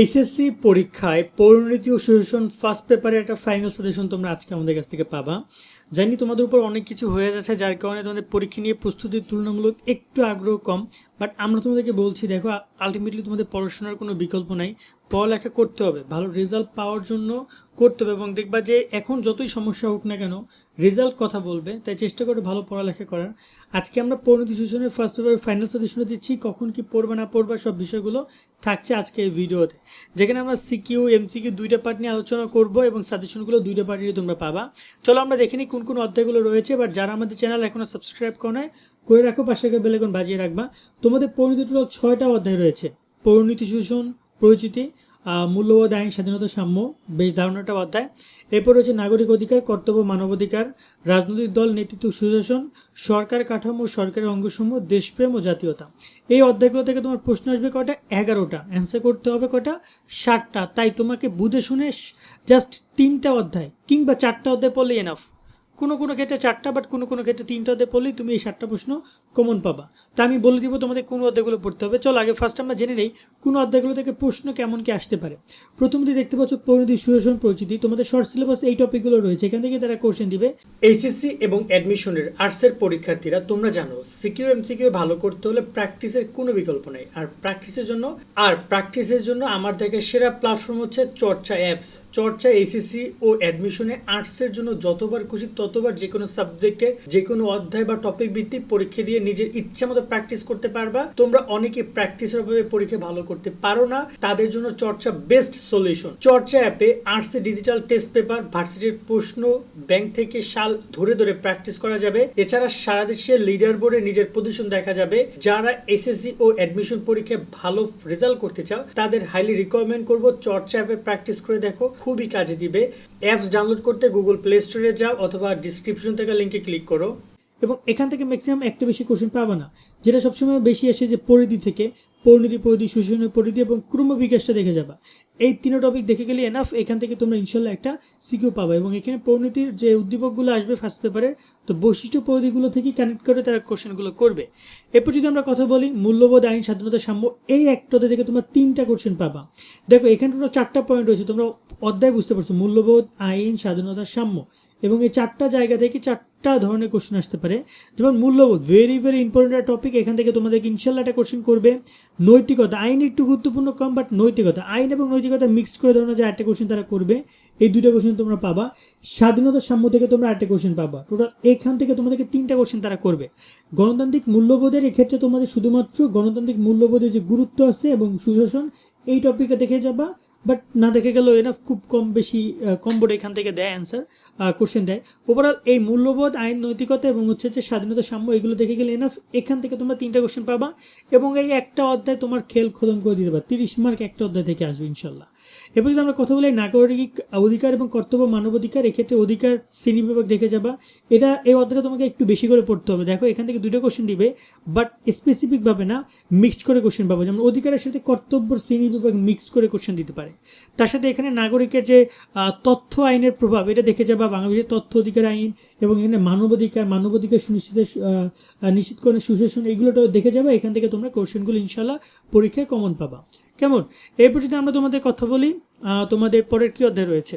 HSC পরীক্ষায় পরিণতি ও solution first পেপারে একটা ফাইনাল সলিউশন তোমরা আজকে আমাদের কাছ থেকে পাবা। জানি তোমাদের উপর অনেক কিছু হয়ে যাচ্ছে, যার কারণে তোমাদের পরীক্ষা নিয়ে প্রস্তুতির তুলনামূলক একটু আগ্রহ কম বাট আমরা তোমাদেরকে বলছি, দেখো আলটিমেটলি তোমাদের পড়াশোনার কোনো বিকল্প নাই পড়ালেখা করতে হবে, ভালো রেজাল্ট পাওয়ার জন্য করতে হবে এবং দেখবা যে এখন যতই সমস্যা হোক না কেন রেজাল্ট কথা বলবে, তাই চেষ্টা করে ভালো পড়ালেখা করার। আজকে আমরা পরিণতি সূচনের ফার্স্ট পেপার ফাইনাল সাজেশনে দিচ্ছি, কখন কি পড়বে না পড়বে, সব বিষয়গুলো থাকছে আজকে এই ভিডিওতে। যেখানে আমরা সিকিউ এমসিকিউ দুইটা পার্ট নিয়ে আলোচনা করব এবং সাজেশনগুলো দুইটা পার্ট নিয়ে তোমরা পাবা। চলো আমরা দেখে নিই কোন কোন অধ্যায়গুলো রয়েছে বাট যারা আমাদের চ্যানেল এখনও সাবস্ক্রাইব করে করে রাখো, পাশে বেলেকন বাজিয়ে রাখবা। তোমাদের পরিণতি টোটাল ছয়টা অধ্যায় রয়েছে পরিণতি শোষণ পরিচিতি মূল্যবোধ আইন, স্বাধীনতা সাম্য, বেশ ধারণাটা অধ্যায় এরপর রয়েছে নাগরিক অধিকার, কর্তব্য মানবাধিকার রাজনৈতিক দল, নেতৃত্ব, সুশাসন, সরকার কাঠামো, সরকারের অঙ্গসমূহ, দেশপ্রেম ও জাতীয়তা। এই অধ্যায়গুলো থেকে তোমার প্রশ্ন আসবে কটা এগারোটা। অ্যান্সার করতে হবে কটা ষাটটা। তাই তোমাকে বুঝে শুনে জাস্ট তিনটা অধ্যায় কিংবা চারটা অধ্যায় পড়লেই এনাফ কোনো কোনো ক্ষেত্রে চারটা বাট কোনো কোনো ক্ষেত্রে তিনটা অধ্যায় পড়লেই তুমি এই সাতটা প্রশ্ন কমন পাবা। তা আমি বলে দিব তোমাদের কোন অধ্যায়গুলো পড়তে হবে। চলো, আগে ফার্স্ট আমরা জেনে নেই কোন অধ্যায়গুলো থেকে প্রশ্ন কেমন কি আসতে পারে। প্রথমত দেখতে পাচ্ছ পরিণতি সুশাসন পরিচিতি তোমাদের শর্ট সিলেবাস এই টপিকগুলো রয়েছে। এখান থেকে তারা কোশ্চেন দিবে। এইচএসসি এবং অ্যাডমিশনের আর্টসের পরীক্ষার্থীরা, তোমরা জানো সিকিউ এমসিকিউ ভালো করতে হলে প্র্যাকটিসের কোনো বিকল্প নেই। আর প্র্যাকটিসের জন্য, আর প্র্যাকটিসের জন্য আমার দেখে সেরা প্ল্যাটফর্ম হচ্ছে চর্চা অ্যাপস চর্চা এইচএসসি ও অ্যাডমিশনে আর্টসের জন্য যতবার খুশি ততবার যে কোনো সাবজেক্টে যে কোনো অধ্যায় বা টপিক ভিত্তিক পরীক্ষা দিয়ে নিজের ইচ্ছা মতো প্র্যাকটিস করতে পারবা। তোমরা অনেকে প্র্যাকটিসের অভাবে পরীক্ষা ভালো করতে পারো না। তাদের জন্য চর্চা বেস্ট সলিউশন চর্চা অ্যাপে আর্টসের ডিজিটাল টেস্ট পেপার ভার্সিটির প্রশ্ন ব্যাংক থেকে সাল ধরে ধরে প্র্যাকটিস করা যাবে। এছাড়া সারা দেশের লিডার বোর্ডে নিজের পজিশন দেখা যাবে। যারা এসএসসি ও অ্যাডমিশন পরীক্ষায় ভালো রেজাল্ট করতে চাও, তাদের হাইলি রিকমেন্ড করব চর্চা অ্যাপে প্র্যাকটিস করে দেখো। খুবই কাজে দিবে। অ্যাপস ডাউনলোড করতে গুগল প্লে স্টোরে যাও অথবা ডিসক্রিপশন থেকে লিঙ্কে ক্লিক করো। এবং এখান থেকে ম্যাক্সিমাম একটা বেশি কোশ্চেন পাবা না, যেটা সবসময় বেশি আসে যে পরিধি থেকে, পরিণতি, পরিধি শোষণের পরিধি এবং ক্রম বিকাশটা দেখে যাবা। এই তিনো টপিক দেখে গেলে এনাফ এখান থেকে তোমরা ইনশাল্লাহ একটা সিকিউ পাবা এবং এখানে পরিণতির যে উদ্দীপকগুলো আসবে ফার্স্ট পেপারে তো বৈশিষ্ট্য পরিধিগুলো থেকে কানেক্ট করে তারা কোশ্চেনগুলো করবে। এরপর যদি আমরা কথা বলি মূল্যবোধ, আইন, স্বাধীনতা, সাম্য, এই একটাতে থেকে তোমরা তিনটা কোশ্চেন পাবা। দেখো, এখানে টোটাল চারটা পয়েন্ট রয়েছে, তোমরা অধ্যায় বুঝতে পারছ, মূল্যবোধ, আইন, স্বাধীনতা, সাম্য। এবং এই চারটা জায়গা থেকে চারটা ধরনের কোশ্চেন আসতে পারে। যেমন মূল্যবোধ ভেরি ভেরি ইম্পর্টেন্ট একটা টপিক এখান থেকে তোমাদেরকে ইনশাল্লাহ একটা কোশ্চেন করবে। নৈতিকতা, আইন একটু গুরুত্বপূর্ণ কম বাট নৈতিকতা, আইন এবং নৈতিকতা মিক্সড করে ধরনের যে একটা কোশ্চেন তারা করবে, এই দুইটা কোশ্চেন তোমরা পাবা। স্বাধীনতা সাম্য থেকে তোমরা একটা কোশ্চেন পাবা। টোটাল এখান থেকে তোমাদেরকে তিনটা কোশ্চেন তারা করবে। গণতান্ত্রিক মূল্যবোধের এক্ষেত্রে তোমাদের শুধুমাত্র গণতান্ত্রিক মূল্যবোধের যে গুরুত্ব আছে এবং সুশাসন, এই টপিকটা দেখে যাবা। বাট না দেখে গেল এনাফ খুব কম বেশি কম বোর্ড এখান থেকে দেয় অ্যান্সার কোশ্চেন দেয়। ওভারঅল এই মূল্যবোধ, আইন, নৈতিকতা এবং হচ্ছে যে স্বাধীনতা সাম্য, এগুলো দেখে গেলে এনাফ এখান থেকে তোমরা তিনটা কোশ্চেন পাবা এবং এই একটা অধ্যায় তোমার খেল খোদন করে দিতে পারবে তিরিশ মার্ক একটা অধ্যায় থেকে আসবে, ইনশাল্লাহ। এবার যদি আমরা কথা বলি নাগরিক অধিকার এবং কর্তব্য মানবাধিকার এক্ষেত্রে অধিকার শ্রেণি বিভাগ দেখে যাবা। এটা এই অধ্যায়টা তোমাকে একটু বেশি করে পড়তে হবে। দেখো, এখান থেকে দুটো কোশ্চেন দিবে বাট স্পেসিফিকভাবে না মিক্সড করে কোশ্চেন পাবো। যেমন, অধিকারের সাথে কর্তব্য শ্রেণি বিভাগ মিক্স করে কোশ্চেন দিতে পারে। তার সাথে এখানে নাগরিকের যে তথ্য আইনের প্রভাব, এটা দেখে যাবা বাংলাদেশের তথ্য অধিকার আইন এবং এখানে মানবাধিকার মানবাধিকার সুনিশ্চিত নিশ্চিত করে সুশাসন, এগুলোটাও দেখে যাবে। এখান থেকে তোমরা কোশ্চেনগুলো ইনশাল্লাহ পরীক্ষায় কমন পাবা। কেমন? এরপর যদি আমরা তোমাদের কথা বলি তোমাদের পরের কি অধ্যায় রয়েছে?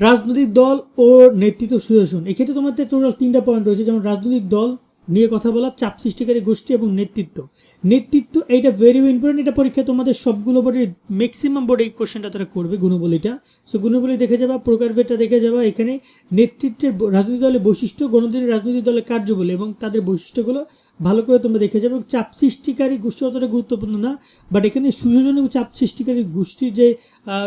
রাজনৈতিক দল ও নেতৃত্ব সুশাসন এক্ষেত্রে তোমাদের টোটাল তিনটা পয়েন্ট রয়েছে, যেমন রাজনৈতিক দল নিয়ে কথা বলা, চাপ সৃষ্টিকারী গোষ্ঠী এবং নেতৃত্ব। নেতৃত্ব এইটা ভেরি ইম্পর্টেন্ট এটা পরীক্ষা তোমাদের সবগুলো বোর্ডের ম্যাক্সিমাম বোর্ডে এই কোশ্চেনটা তারা করবে, গুণবলিটা। সো গুণবলি দেখে যাবা, প্রকারভেদটা দেখে যাবা। এখানে নেতৃত্বের রাজনৈতিক দলের বৈশিষ্ট্য, গণতন্ত্রের রাজনৈতিক দলের কার্যবলী এবং তাদের বৈশিষ্ট্যগুলো ভালো করে তোমরা দেখে যাবে চাপ সৃষ্টিকারী গোষ্ঠী অতটা গুরুত্বপূর্ণ না। বাট এখানে সুযোজন চাপ সৃষ্টিকারী গোষ্ঠীর যে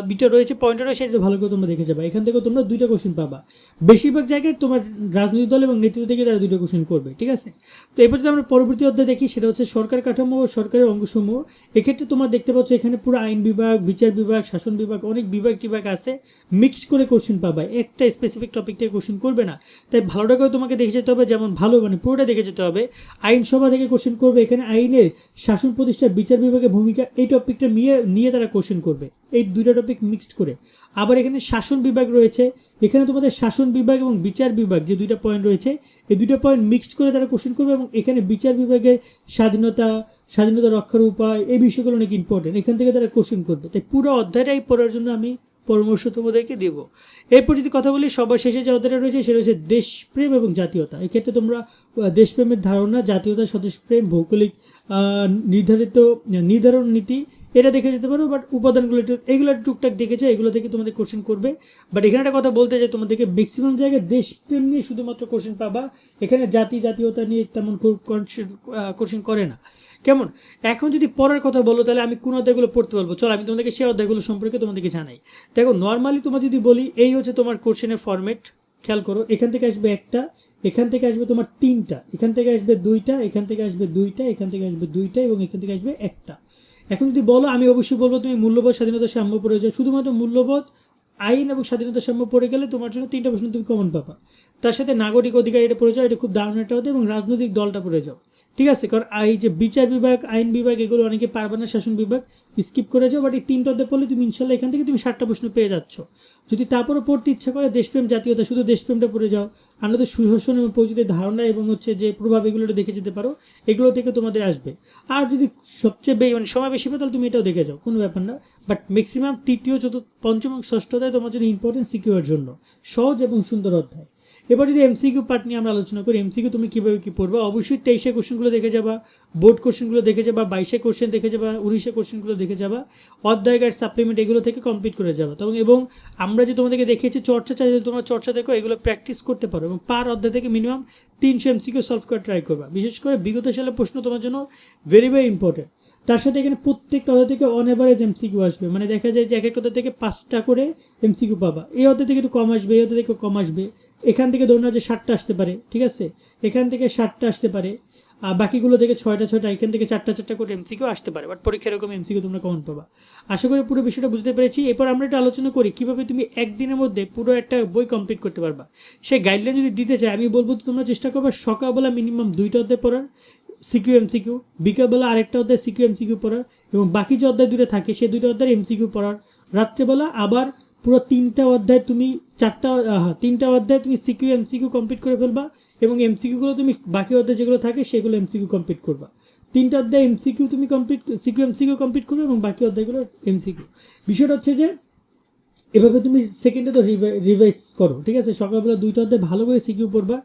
বিটা রয়েছে পয়েন্টটা রয়েছে, এটা ভালো করে তোমরা দেখে যাবে। এখান থেকে তোমরা দুইটা কোশ্চেন পাবা। বেশিরভাগ জায়গায় তোমার রাজনৈতিক দল এবং নেতৃত্ব থেকে তারা দুটো কোশ্চেন করবে, ঠিক আছে? তো এবার যদি আমরা পরবর্তী অধ্যায় দেখি, সেটা হচ্ছে সরকার কাঠামো ও সরকারের অঙ্গসমূহ। এক্ষেত্রে তোমরা দেখতে পাচ্ছ এখানে পুরো আইন বিভাগ, বিচার বিভাগ, শাসন বিভাগ, অনেক বিভাগ টিভাগ আছে। মিক্স করে কোশ্চেন পাবা। একটা স্পেসিফিক টপিক থেকে কোশ্চেন করবে না। তাই ভালোটা করে তোমাকে দেখে যেতে হবে, যেমন ভালো মানে পুরোটা দেখে যেতে হবে। আইন আইনসভা থেকে কোশ্চেন করবে, এখানে আইনের শাসন প্রতিষ্ঠার বিচার বিভাগের ভূমিকা এই টপিকটা নিয়ে নিয়ে তারা কোশ্চেন করবে। এই দুইটা টপিক মিক্সড করে। আবার এখানে শাসন বিভাগ রয়েছে। এখানে তোমাদের শাসন বিভাগ এবং বিচার বিভাগ যে দুইটা পয়েন্ট রয়েছে, এই দুইটা পয়েন্ট মিক্সড করে তারা কোশ্চেন করবে এবং এখানে বিচার বিভাগের স্বাধীনতা স্বাধীনতা রক্ষার উপায়, এই বিষয়গুলো অনেক ইম্পর্টেন্ট এখান থেকে তারা কোশ্চেন করবে। তাই পুরো অধ্যায়টাই পড়ার জন্য আমি পরামর্শ তোমাদেরকে দেবো। এরপর যদি কথা বলি, সবার শেষে যে অধ্যায়টা রয়েছে, সেটা হচ্ছে দেশপ্রেম এবং জাতীয়তা। এক্ষেত্রে তোমরা দেশপ্রেমের ধারণা, জাতীয়তা, স্বদেশপ্রেম, ভৌগোলিক নির্ধারিত, নির্ধারণ নীতি, এটা দেখে যেতে পারো বাট উপাদানগুলো একটু, এগুলো টুকটাক দেখেছে, এগুলো থেকে তোমাদের কোশ্চেন করবে। বাট এখানে একটা কথা বলতে চাই, তোমাদেরকে ম্যাক্সিমাম জায়গায় দেশপ্রেম নিয়ে শুধুমাত্র কোশ্চেন পাবা। এখানে জাতি, জাতীয়তা নিয়ে তেমন খুব কোশ্চেন করে না। কেমন? এখন যদি পড়ার কথা বলো, তাহলে আমি কোন অধ্যায়গুলো পড়তে পারব। চলো, আমি তোমাদেরকে সেই অধ্যায়গুলো সম্পর্কে তোমাদেরকে জানাই। দেখো নর্মালি তোমার যদি বলি, এই হচ্ছে তোমার কোশ্চেনের ফরম্যাট খেয়াল করো, এখান থেকে আসবে একটা, এখান থেকে আসবে তোমার তিনটা, এখান থেকে আসবে দুইটা, এখান থেকে আসবে দুইটা, এখান থেকে আসবে দুইটা, এবং এখান থেকে আসবে একটা। এখন যদি বলো, আমি অবশ্যই বলব, তুমি মূল্যবোধ, স্বাধীনতা, সাম্য পড়ে যাও শুধুমাত্র মূল্যবোধ, আইন এবং স্বাধীনতা, সাম্য পড়ে গেলে তোমার জন্য তিনটা প্রশ্ন তুমি কমন পাবা। তার সাথে নাগরিক অধিকার, এটা পড়ে যাও, এটা খুব দারুণ একটা হতে এবং রাজনৈতিক দলটা পড়ে যাও। ঠিক আছে, কারণ এই যে বিচার বিভাগ, আইন বিভাগ, এগুলো অনেকে পারবে না, শাসন বিভাগ স্কিপ করে যাও বাট এই তিনটা অধ্যায় পড়লে তুমি ইনশাল্লাহ এখান থেকে তুমি ষাটটা প্রশ্ন পেয়ে যাচ্ছ। যদি তারপরে পড়তে ইচ্ছা করে দেশপ্রেম জাতীয়তা, শুধু দেশপ্রেমটা পড়ে যাও আমাদের সুশাসন এবং পরিচিতির ধারণা এবং হচ্ছে যে প্রভাব এগুলো একটু দেখে যেতে পারো, এগুলো থেকে তোমাদের আসবে। আর যদি সবচেয়ে বে- মানে সময় বেশি পায় তাহলে তুমি এটাও দেখে যাও, কোনো ব্যাপার না। বাট ম্যাক্সিমাম তৃতীয়, চতুর্থ, পঞ্চম এবং ষষ্ঠ অধ্যায় তোমার জন্য ইম্পর্টেন্ট সিকিউর জন্য। সহজ এবং সুন্দর অধ্যায়। এবার যদি এমসিকিউ পার্ট নিয়ে আমরা আলোচনা করি এমসিকিউ তুমি কীভাবে কী পড়বা? অবশ্যই তেইশে কোশ্চেনগুলো দেখে যাবা বোর্ড কোশ্চেনগুলো দেখে যাবা, বাইশে কোশ্চেন দেখে যাবা, উনিশে কোশ্চেনগুলো দেখে যাবা, অধ্যায় গাইড সাপ্লিমেন্ট এগুলো থেকে কমপ্লিট করে যাবা। এবং এবং আমরা যে তোমাদেরকে দেখিয়েছি, চর্চা চাইলে তোমরা চর্চা দেখো, এগুলো প্র্যাকটিস করতে পারো এবং পার অধ্যায় থেকে মিনিমাম তিনশো এমসিকিউ সলভ করে ট্রাই করবা। বিশেষ করে বিগত সালের প্রশ্ন তোমার জন্য ভেরি ভেরি ইম্পর্টেন্ট তার সাথে এখানে প্রত্যেকটা অধ্যায় থেকে অন এভারেজ এমসিকিউ আসবে। মানে দেখা যায় যে এক এক অধ্যায় থেকে পাঁচটা করে এমসিকিউ পাবা। এই অধ্যায় থেকে একটু কম আসবে এই অধ্যায় থেকে কম আসবে। এখান থেকে ধরুন যে ষাটটা আসতে পারে, ঠিক আছে? এখান থেকে ষাটটা আসতে পারে। আর বাকিগুলো থেকে ছয়টা ছয়টা, এখান থেকে চারটা চারটা করে এমসিকিউ আসতে পারে। বাট পরীক্ষা এরকম এমসিকিউ তোমরা কমন পাবা। আশা করি পুরো বিষয়টা বুঝতে পেরেছি। এরপর আমরা একটা আলোচনা করি কীভাবে তুমি একদিনের মধ্যে পুরো একটা বই কমপ্লিট করতে পারবা। সেই গাইডলাইন যদি দিতে চাই, আমি বলব তোমরা চেষ্টা করবে সকালবেলা মিনিমাম দুইটা অধ্যায় পড়ার। সিকিউ এমসিকিউ বিকালবেলা আরেকটা অধ্যায় সিকিউ এমসিকিউ পড়ার, এবং বাকি যে অধ্যায় দুটো থাকে, সেই দুটো অধ্যায় এমসিকিউ পড়ার। রাত্রেবেলা আবার পুরো তিনটা অধ্যায় তুমি চারটা তিনটা অধ্যায় তুমি সিকিউ এমসিকিউ কমপ্লিট করে ফেলবা, এবং এমসিকিউগুলো তুমি বাকি অধ্যায় যেগুলো থাকে, সেগুলো এমসিকিউ কমপ্লিট করবা। তিনটা অধ্যায় এমসিকিউ তুমি কমপ্লিট, সিকিউ এমসিকিউ কমপ্লিট করবে, এবং বাকি অধ্যায়গুলো এমসিকিউ। বিষয়টা হচ্ছে যে, এভাবে তুমি সেকেন্ডে তো রিভাইজ করো, ঠিক আছে? সকালবেলা দুইটা অধ্যায় ভালো করে সিকিউ পড়বা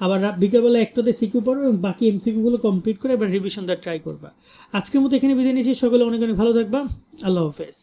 আবার বিকেলবেলা একটাতে সিকিউ পড়বে এবং বাকি এমসিকিউগুলো কমপ্লিট করে এবার রিভিশন দেওয়ার ট্রাই করবা। আজকের মতো এখানে বিদায় নিচ্ছি। সকলে অনেক অনেক ভালো থাকবা। আল্লাহ হাফেজ।